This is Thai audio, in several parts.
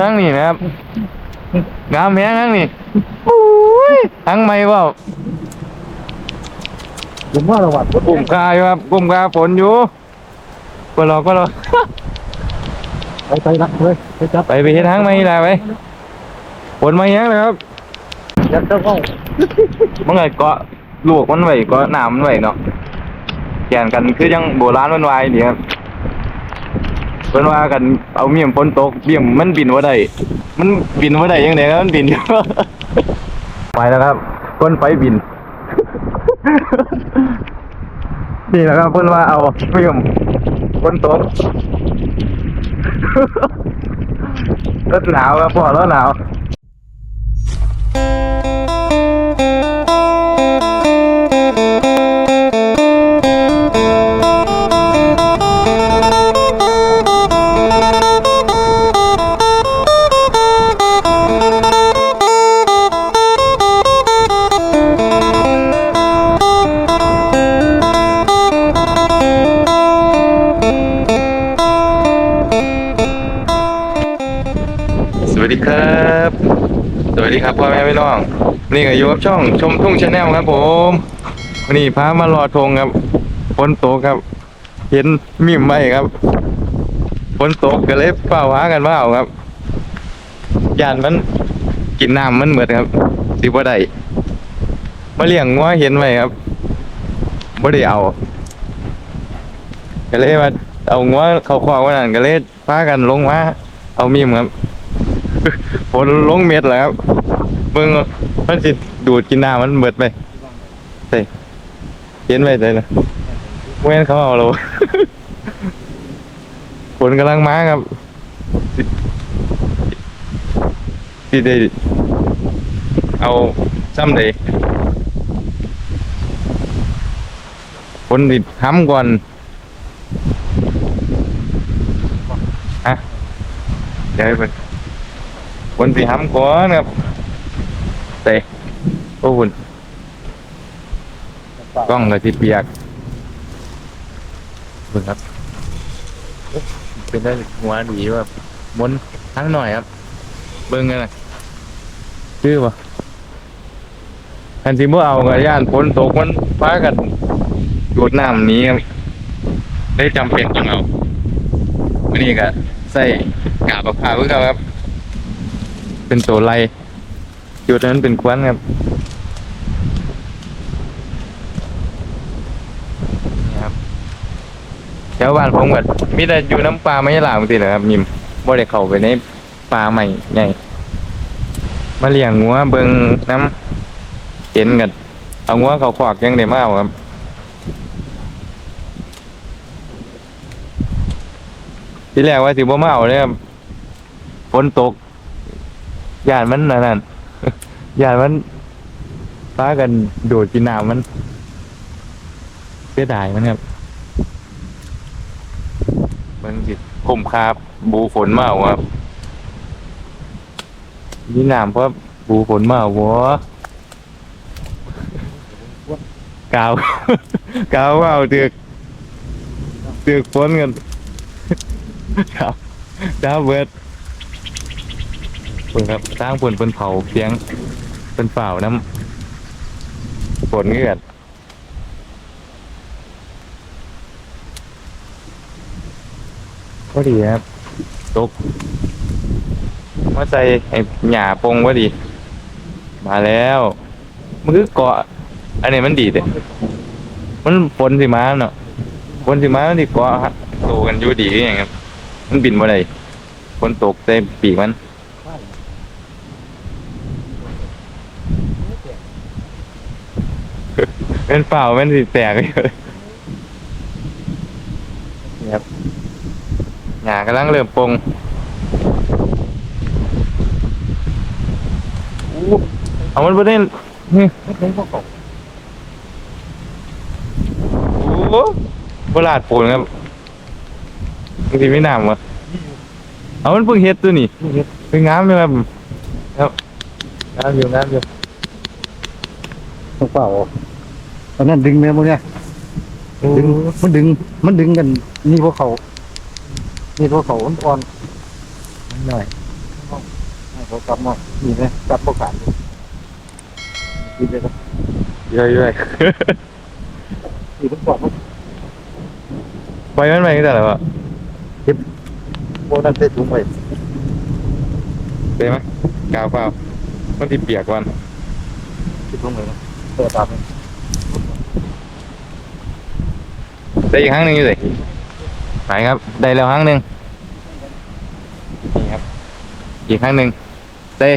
ทั้งนี่นะครับงามแฮงทั้งนี่ทั้งไม่ว่าผมว่าระวัดกลุ่มกาอยู่ครับกลุ่มกาฝนอยู่ก็รอก็รอไปไปนะเลยไปจับไปไปเฮ็ดทางไม่ล่ะไปฝนมาแฮงเลยครับจับเจ้าเข้ามันไงเกาะลูกมันไว้เกาะน้ำมันไว้เนาะแข่งกันคือยังโบราณมันวายนี่ครับ เพิ่นว่ากันเอาเมี่ยมฝนตกเมี่ยมมันบินว่าได้มันบินว่าได้ยังไงมันบินอยู่ ไปแล้วครับพ่นไฟบิน นี่แหละครับเพิ่นว่าเอาเมี่ยมฝนตกรถหนาวครับพ่อรถหนาว พ่อแม่พี่น้องวันนี่ก็อยู่กับช่องชมทุ่งชาแนลครับผมวันนี้พามารอทงครับฝนตกครับ เห็นมิมไหมครับฝนตกก็เลยเฝ้าหากันว่าเอาครับยานมันกินน้ำมันเหมือนครับสิบ่ได้มาเลี้ยงงัวเห็นไหมครับบ่ได้เอาก็เลยมาเอางัวเข้าคอกไว้นั่นก็เลยพากันลงมาเอามิมครับฝนลงเม็ดแล้วครับ เบิ่งมันสิดูดกินน้ำมันเบิดไปเฮ้ยเห็นไปเลยนะเว้นเขาเอาเราฝนกำลังมาครับสิสิได้เอาซ้ำเลยฝนดิห้ำก่อนฮะเดี๋ยวไปวันที่ห้ำก่อนครับเตะโอ้หุ่นกล้องเลยที่เปียกเบิ่งครับ เป็นได้หัวดีว่าบนทั้งหน่อยครับ เบิ่งกันนะชื่อปะทันทีเมื่อเอากระย่านฝนตกมันฟ้ากันดูดน้ำหนี้ครับได้จำเป็นต้องเอาวันนี้ก็ใส่กาบมะพร้าวเพื่อครับ เป็นตัวไล่จุดนั้นเป็นควันครับนี่ครับแถ วบ้านผมก็มีแต่อยู่น้ำปลาไม่หลามสิเหรอครับยิมบ่ได้เข้าไปในปลาใหม่ใหญ่มาเลี้ยงงัวเบิ่งน้ำเห็นกันเอางัวเขาขวากยังได้มาเอาครับที่แรกว่าสิบ่มาเอาเลยครับฝนตกยานมันนั่นนั่นยานมันฟ้ากันโดดกินน้ำมันเสียดายมันครับ เบิ่งสิคมคาบบูฝนมาเอาครับนี่น้ำเพราะบูฝนมาวะกาว กาวว่าเอาเตือกเตือกฝนกันครับดาวเบิดเพิ่นครับสร้างเพิ่นเพิ่นเผาเพียงเพิ่นเฝ้าน้ำฝนเงือด ก็ดีครับตกมาใส่ไอ้หญ้าปงว่าดี มาแล้วมันคือเกาะ อันนี้มันดีเด้มันฝนสิมาเนาะฝนสิมามันสิเกาะฮะโตกันอยู่ดีคือหยังครับมันบินบ่ได้ฝนตกเต็มปีกมันเป็นเปล่าเป็นสีแตกเลยนี่ครับ หยากำลังเริ่มปงอู้เอามันไปได้นี่ไม่เป็นพวกเขาโอ้โบราดปูนครับบางทีไม่นำวะเอามันเพิ่งเฮ็ดตัวนี่เฮ็ดเพิ่งงามเลยครับครับงามอยู่งามอยู่ต้องเปล่าตอนนั้นดึงแม่พวกเนี้ยดึงมันดึง มันดึงกัน นี่พวกเขา นี่พวกเขาอ่อนหน่อยให้เขากลับมานี่ไหมกลับโอกาสกินเลยครับเยอะนี่ผมบอกว่าๆไปมันไปตั้งแต่ไหนวะโบนั่นเต็ถุงไปเป็นไหมกาวเปล่ามันที่เปียกก่อนคิดถุงไปนะเปิดตามเลยได้อีกครั้งหนึ่งอยู่สิ ไหนครับ ได้แล้วครั้งหนึ่งนี่ครับ อีกครั้งหนึ่งเต้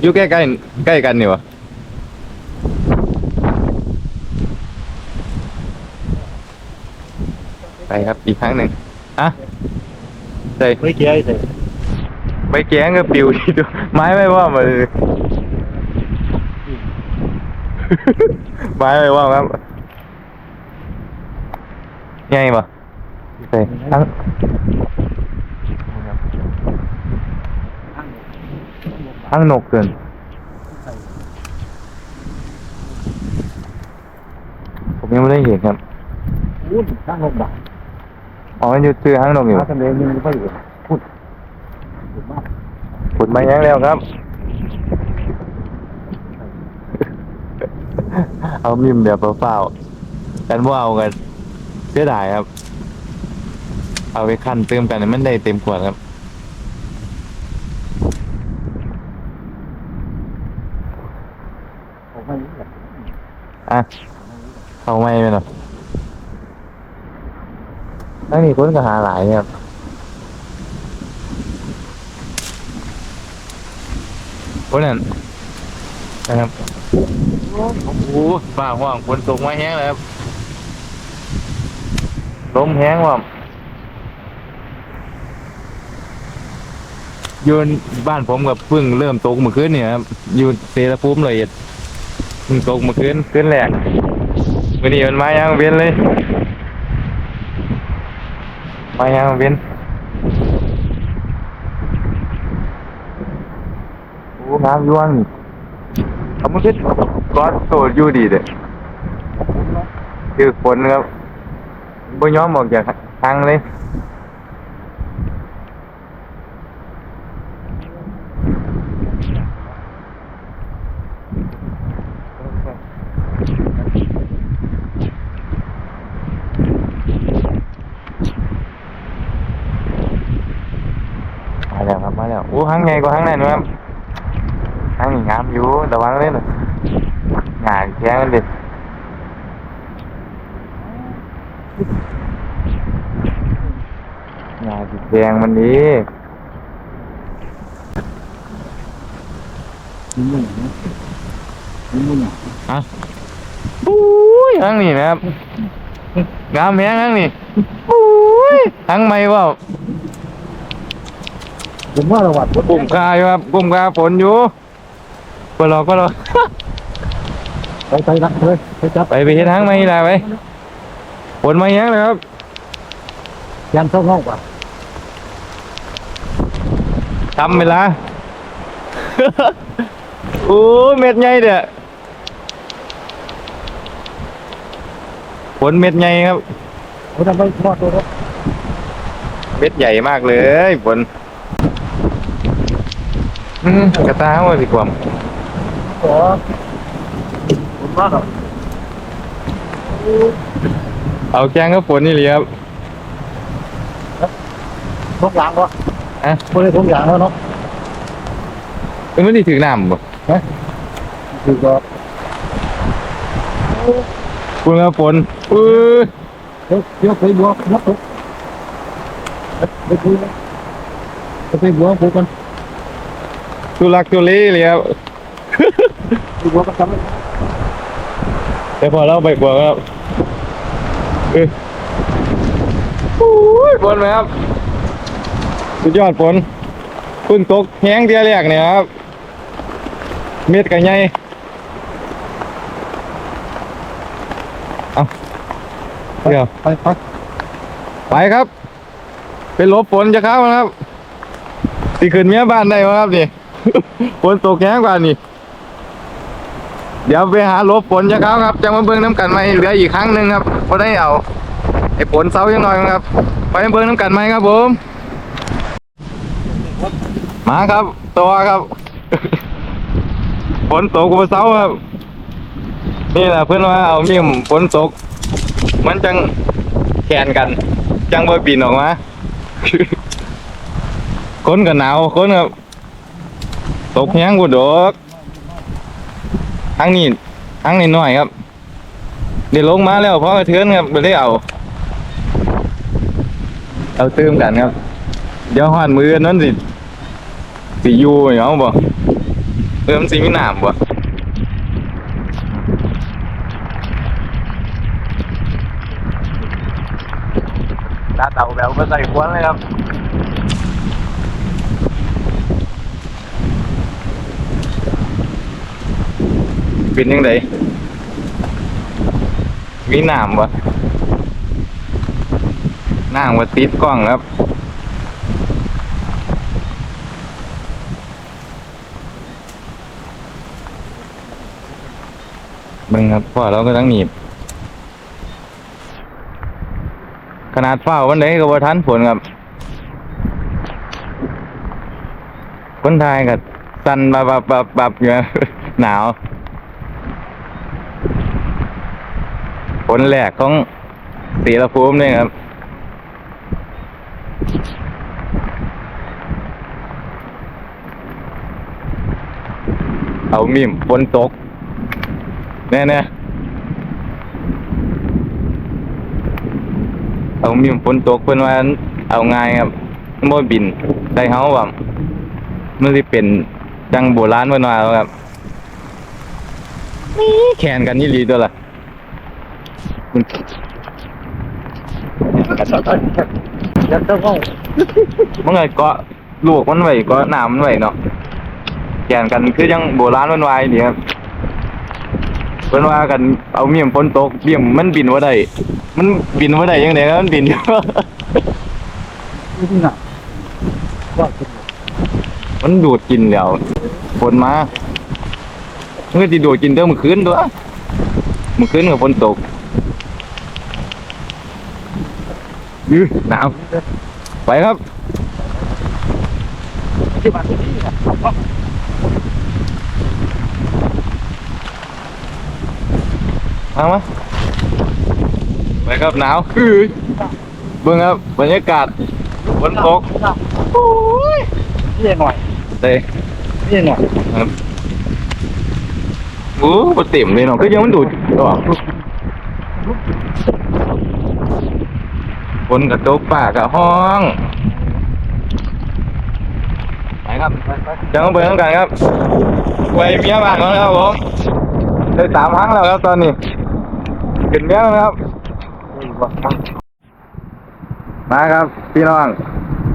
อยู่ใกล้ใกล้ๆใกล้กันนี่วะไปครับอีกครั้งหนึ่งอะเต้ไม่เกี่ยวเลยไปแกงก็ปิวที่ตัวไม้ไม่ว่ามาเลยไม้ไม่ว่าครับไงบ่เต้ทั้งทั้งนกเกินผมยังไม่ได้เห็นครับพูดตั้งลงบ่าอ๋อมันอยู่ซื้อทั้งนกอยู่ถ้าทำเองมันก็อยู่พูดพูดมากขุดมายังแล้วครับ เอามิมแบบเปล่าๆกันว่าเอากันเสียดายครับ เอาไปขั้นเติมกันให้มันได้เต็มขวดครับผมไม่รู้แหละอะเอาไม่ไปหรอนั่นนี่คนก็หาหลายครับคนนั้นนะครับโอ้โหบ้าห่วงฝนตกมาแห้งเลยครับลมแห้งว่ะ อยืนบ้านผมกับเพิ่งเริ่มตกเมื่อคืนเนี่ยครับอยู่เซรภูมิเลยเอ็ดเพิ่งตกเมื่อคืนคืนแรกวันนี้มันมายังเวียนเลย มายังเวียนโอ้น้ำยวงนี่ทำมันคิดก้อนโตอยู่ดีเด้อคือฝนครับบ่ยอมออกจากทางเลย มาแล้วครับมาแล้ว โอ้ห้างไงก็ห้างนั่นครับห้างนี่งามอยู่ระวังเลยนะงานแข้งมันดิงานสีแดงมันดีนี่มึงนี่มึงฮะปุ้ยห้างนี่นะครับงามแห้งห้างนี่ปุ้ยห้างไม่ว่า ผมว่าระวัดพูดกลุ่มคาอยู่ครับกลุ่มคาฝนอยู่ก็รอก็รอไปไปนะเลยไปจับไปไปเห็นห้างไม่ละไปฝนมาแห้งเลยครับยันเข้าห้องป่ะทำเวลาโอ้ยเม็ดใหญ่เด้อผลเม็ดใหญ่ครับผมทำไปทอดตัวรถเม็ดใหญ่มากเลยผล อืมกระตาว่าสิกว่าขอผมว่าแบบเอาแกงก็ฝนนี่เลยครับทุกอย่างวะฮะคนได้ทุกอย่างแล้วเนาะเป็นมันที่ถือน้ำบ่คือก็คุณครับฝนอือเดี๋ยวเดี๋ยวไปบัวนับตุ๊กไปคุยนะไปบัวพูดกัน ทุลักทุเลเลยครับไปบัวกันทำไมแต่พอเราไปบวกครับเออโอ้ยฝนไหมครับ สุดยอดฝนเพึ่งตกแห้งเดียวแรกเนี่ยครับ เม็ดกันใหญ่เอาเดี๋ยวไปไปไปครับ เป็นลบฝนจะเข้านะครับสิขึ้นเมียบ้านได้ไหมครับนี่ ฝนตกแห้งกว่านี่ เดี๋ยวไปหาลบฝนจะเข้าครับจะมาเบิ่งน้ำกันไหมเหลืออีกครั้งหนึ่งครับพอได้เอาไอ้ฝนเซายังหน่อยครับ ไปเบิ่งน้ำกันไหมครับผมมาครับ ตัวครับฝนตกวันเสาครับ นี่แหละเพื่อนว่าเอามีมฝนตก มันจังแขนกัน จังบ่บินออกมาคนก็หนาวคนก็ ตกแห้งกูดอกทั้งนี้ทั้งนี้น้อยครับ เดี๋ยวลงมาแล้วเพราะกระเทือนครับไม่ได้เอา เอาเติมกันครับ เดี๋ยวหอนมือนั้นสิสิอยู่เหรอบ่เติมสิมีน้ำบ่ตาเต่าแบบก็ใส่ควนเลยครับ เป็นยังไงมีน้ำบ่น้ำว่าติดกล้องครับมึงครับพ่อเราก็ต้องหนีบ ขนาดเฝ้าวันไหนก็บ่ทันฝนครับคนไทยกับสันบับบับบับบับอยู่หนาว ผลแรกของสีละภูมิเนี่ยครับ เอามีมฝนตก แน่แน่เอามีมฝนตกเพิ่นว่าเอาง่ายครับบ่บินได้เฮาว่ามันสิเป็นจังโบราณเพิ่นว่าครับแข่นกันนี่ลีตัวล่ะ ยัดเข้าห้องมันก็เกาะลูกมันไว้เกาะน้ำมันไว้เนาะแข่นกันคือจังโบราณเพิ่นว่าอีนี่ครับเพิ่นว่ากันเอาเมียมฝนตกเมียมมันบินบ่ได้ มันบินบ่ได้จังได๋ครับมันบินอยู่นี่น่ะว่าเป็น มันดูดกินแล้วฝนมามันก็สิดูดกินเด้อมื้อคืนตัวมื้อคืนก็ฝนตก ยือหนาว ไปครับที่บ้านที่น่ะมามาไปครับหนาวคือเบิ่งครับบรรยากาศฝนตกโอ้ยนี่หน่อยเต้นี่หน่อยครับโอ้บ่เต็มเลยเนาะก็ยังมันดูดออกฝ นกระตกป่ากระห้องไปครับไปไปจะต้องไปต้องกันครับไปเมียบ้านก่อนครับผมได้สามครั้งแล้วครับตอนนี้ขึ้นเมียแล้วครับ มาครับ พี่น้อง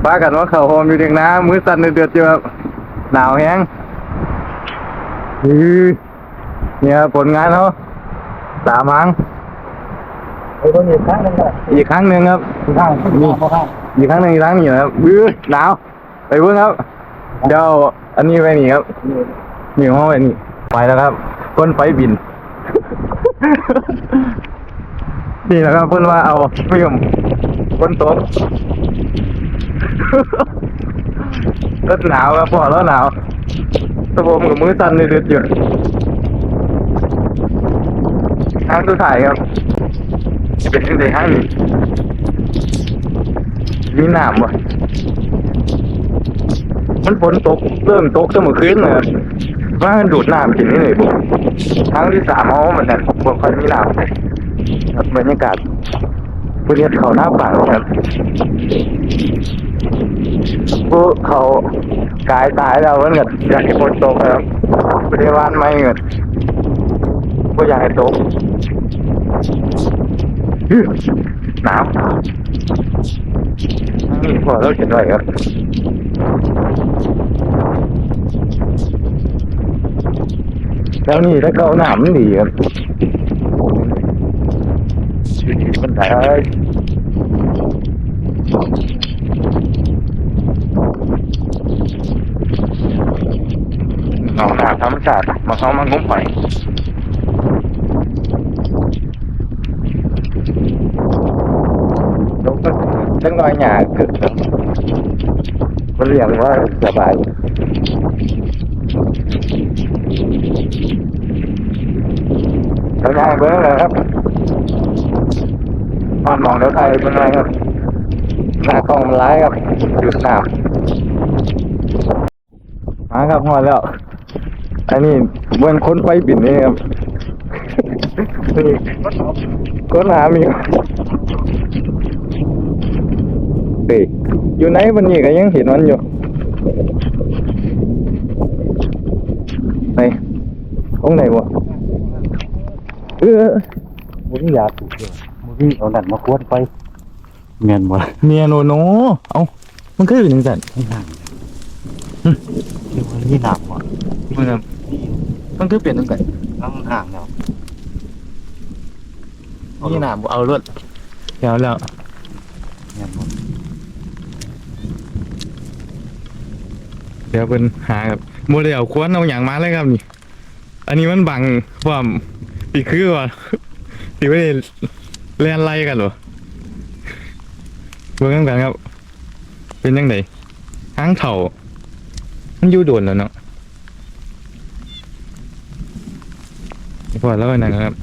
ป้ากันว่าเขาโฮมอยู่เด็กน้ำมือสั่นเดือดๆอยู่ครับหนาวแห้งฮือเนี่ยครับผลงานเขาสามครั้ง ไอ้คนนี้ครั้งนึงได้อีกครั้งหนึ่งครับ ข้างนี่ข้างอีกครั้งหนึ่งอีกครั้งหนึ่งอยู่ครับอื้อหนาวไปเพิ่งครับ เดี๋ยวอันนี้ไปนี่ครับนี่ห้องไปนี่ไปแล้วครับก้นไฟบิน นี่แหละครับเพื่อนว่าเอาฟิล์มก้นตกรถหนาวครับพ่อรถหนาวตะโพมกับมือสั่นเลยเดือดอยู่ห้างตัวถ่ายครับ จะเป็นยังไงห้างนี่หนามวะมันฝนตกเริ่มตกเสมอคืนเลยว่ามันดูดน้ำกินนี่เลยบุครั้งที่สามเอามันนั่นบวค่อยมีน้ำบรรยากาศบริเวณเขาหน้าปังครับพวกเขากายตายแล้วมันเกิดอยากให้ฝนตกครับบริวารไม่เกิดก็อยากให้ตก หนาวนี่พอเราเขียนไว้ครับแล้วนี่ถ้าเขาหนามมันดีครับมันได้หนองนาธรรมชาติมาเข้ามางุ้มไป แล้วก็เล็กน้อยหยาเกิดครับมันเลี้ยงว่าสบายแล้วนายเบิ้งเลยครับมอนมองเดี๋ยวไทยเป็นไงครับหน้ากล้องมันร้ายครับหยุดหนาวมาครับพอแล้ว อันนี้เบิ้งค้นไฟปิ่นนี่ครับ นี่ค้นหามี เฮ้ยอยู่ไหนวันนี้ก็ยังเห็นมันอยู่ไหนตรงไหนวะเออมึงอยากถูกเลยมึงเอานั่นมาควรไปเงินบ่เมียนโนโนเอามันคืออยู่จังซั่นไม่ห่างเดี๋ยวมันนี่หนักว่ะมันน่ะมันคือเปลี่ยนจังซั่นน้ำห่างแล้วนี่หน่ะบ่เอารถแล้วแล้วเงินบ่ เดี๋ยวเพิ่นหาครับบ่ได้เอาควรเอาหยังมาเลยครับนี่ อันนี้มันบังความสิคือว่าสิบ่ได้แล่นไล่กันหรอเบิ่งนกันครับ เป็นจังไดหางเถ่า มันอยู่โดนแล้วเนาะพอแล้วนั่นครับ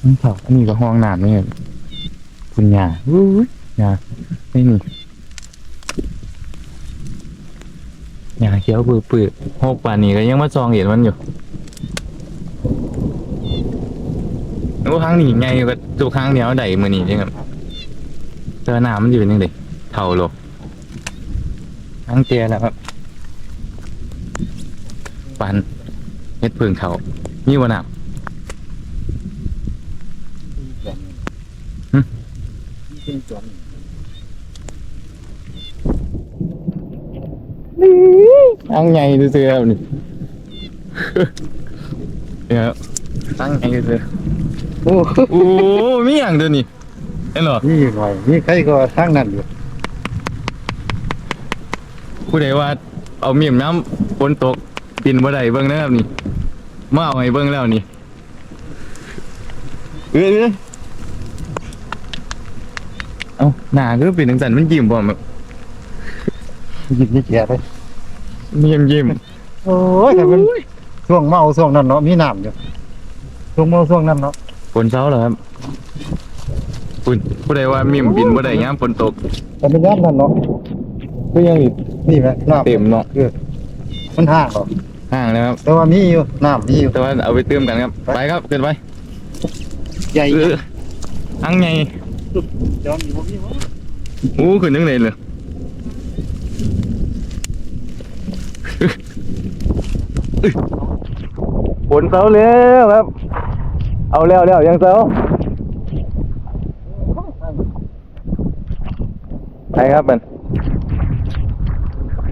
หางเถ่าอันนี้ก็ห้องน้ำนี่ครับ คุณยาอู้ยยาไม่มียาเขียวปื้อปื้อหกป่านนี้ก็ยังมาจองเห็นมันอยู่แล้วครั้งนี้ไงก็ตัวครั้งเดียวได้มือนี้จริงครับเจอหน้ามันอยู่ยังไงเท่าโลครั้งเตียแล้วครับปันเฮ็ดเพึ่งเขานี่วะน้ำ หึ เป็นจวนตั้งใหญ่ดูเสือครับนี่เนี่ยครับตั้งใหญ่ดูเสือโอ้โอ้มีอย่างเดียวนี่เห็นเหรอนี่หน่อยนี่ใครก็ทางนั้นอยู่ผู้ใดว่าเอาเมียมน้ำฝนตกปินบ่ได้เบิ่งนะครับนี่มาเอาให้เบิ่งแล้วนี่เอ้ย เอ้ยเอ้าหน้าคือเป็นจังซั่นมันยิ้มบ่แบบยิบนี่แก่เลยยิ้มยิ้มโอ้ยแต่มันช่วงเมาช่วงนั้นเนาะมีน้ำอยู่ช่วงเมาช่วงนั้นเนาะฝนเช้าเหรอครับคุณผู้ใดว่าเมียมบินบ่ได้ยามฝนตกแต่เป็นย่านนั้นเนาะก็ยังอีกนี่แหละน้ำเต็มเนาะเออมันห่างหรอกห่างแล้วครับแต่ว่ามีอยู่น้ำมีอยู่แต่ว่าเอาไปเติมกันครับ ไปครับเกินไปใหญ่เอออังไงจอนอยู่บ่มีวะอู้ขึ้นยังไงเลยฝนเสาแล้วครับ เอาแล้วแล้วยังเสาไปครับมัน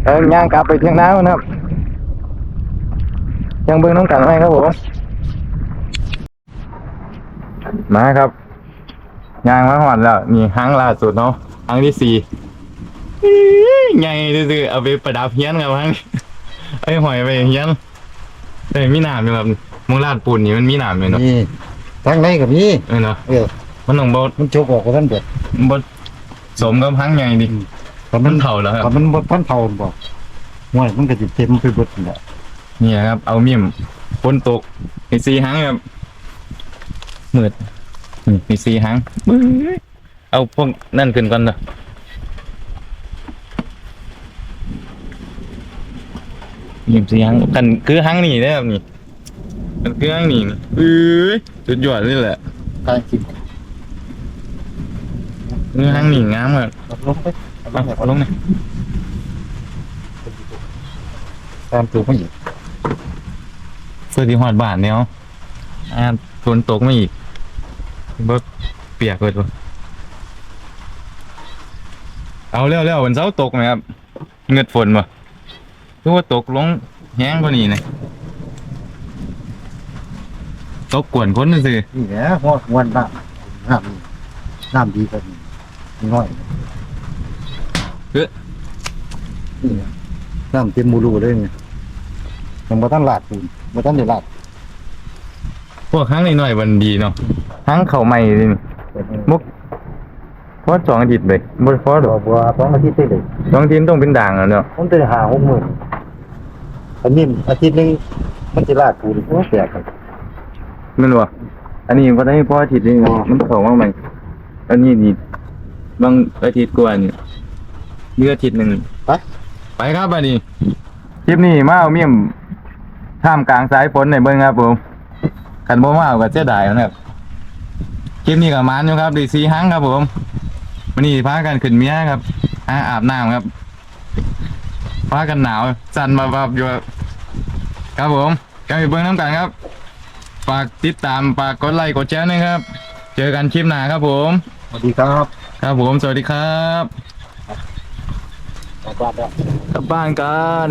เออย่างกลับไปเที่ยงน้ำนะครับ ยังเบิ่งน้องกันไหมครับผม มาครับ ยางมาหอดแล้ว นี่ครั้งล่าสุดเนาะครั้งที่สี่อี๋ใหญ่ซื่อๆเอาไปประดับเฮียนครับครั้งนี้ไอ้ยหอยไปเฮียนเอ้ยมีหนามอยู่ครับมงลาดปูนนี่มันมีหนามอยู่เนาะนี่ทางในก็มีเออเนาะเออมันต้องบดมันโจกออกกับท่านเบิดบดสมกับครั้งใหญ่ดิแต่มัมันนเท่าแล้วครับแต่มันบ่พันเท่าบอกห่วยมันก็สิเต็มไปเบิดนั่นแหละนี่ครับ เอาเมี่ยมฝนตกมีสีหางครับมืดนี่ มีสีหางบึ้ยเอาพวกนั่นขึ้นก่อนเถอะเมี่ยมสีหางกันคือหางนี่นะครับนี่มันคือหางนี่นี่เอ้ยสุดยอดเลยแหละกลางกินคือหางนี่งามครับเอาลงไปเอาลเอางไปเอาลงหน่อยตามตัวไม่อีกเพื่อที่หอดบ้านเนี่ยเอาอ่าฝนตกไม่อีก บ่เปียกเลยตัวเอาเร็วเร็ววันเสาร์ตกไหมครับเงือดฝนบ่คือว่าตกลงแห้งกว่านี้นะตกกวนคนซื่อนี่แหละฮอดวันน้ำน้ำนี่น้ำดีกว่านี้นิดหน่อยเอ้อนี่แหละน้ำเต็มมูรูเลยเนี่ยยังบ่ทันลาดปูนบ่ทันได้ลาด พวกครั้งหน่อยๆวันดีเนาะครั้งเขาใหม่นี่มุกพอสองอาทิตย์เลยบ่พอดบัอวกบัวสองอาทิตย์ได้เลยสองอาทิตย์ต้องเป็นด่างแล้วเนาะผมจะหาหกหมื่นอันนี้อาทิตย์หนึงมันจะลาดปูนโอ้แปลกครับแมันวะอันนี้ก็ได้พออาทิตย์นึงนะมันเขามาใหม่อันนี้นี่บางอาทิตย์กว่านี่เดือนอาทิตย์หนึ่งไปไปครับอันนี้คลิปนี้มาเอาเมี่ยมท่ามกลางสายฝนในเบิ้งครับผม ขันบ่มาเอาก็เสียดายนะครับคลิปนี้กับมันอยู่ครับดีซีฮังครับผมวันนี้พากันขึ้นเมียครับหาอาบน้ำครับพากันหนาวสั่นมาแบบอยู่ครับครับผมก็ไปเบิ้งน้ำกันครับฝากติดตามฝากกดไลค์กดแชร์นะครับ เจอกันคลิปหน้าครับผม สวัสดีครับครับผมสวัสดีครับ กลับบ้านแล้วกลับบ้าน